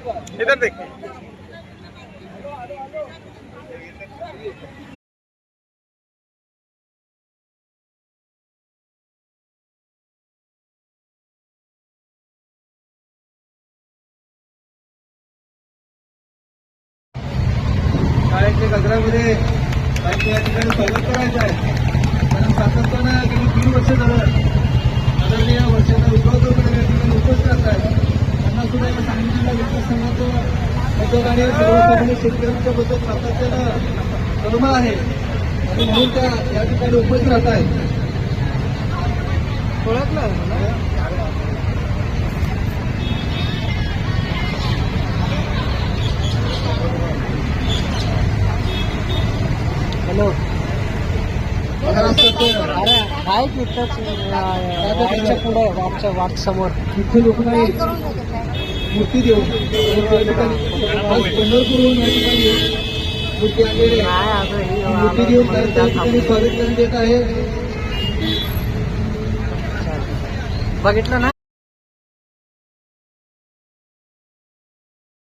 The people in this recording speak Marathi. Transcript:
इधर देख। शाळेच्या गजरामध्ये या ठिकाणी स्वागत करायचं आहे. कारण सातत्यानं गेली तीन वर्ष झालं त्यांना सुद्धा आणि सर्वसामान्य शेतकऱ्यांच्या बद्दल सातत्यानं आहे आणि म्हणून त्या या ठिकाणी उपस्थित राहत आहेत हॅलो पुढे वाटच्या वाट समोर इथे लोक नाही मूर्ती देऊन. या ठिकाणी आज पंढरपूरहून या ठिकाणी मूर्ती आणलेली आहे. मूर्ती देऊन त्यांचं या ठिकाणी स्वागत करण्यात येत आहे. बघितलं ना?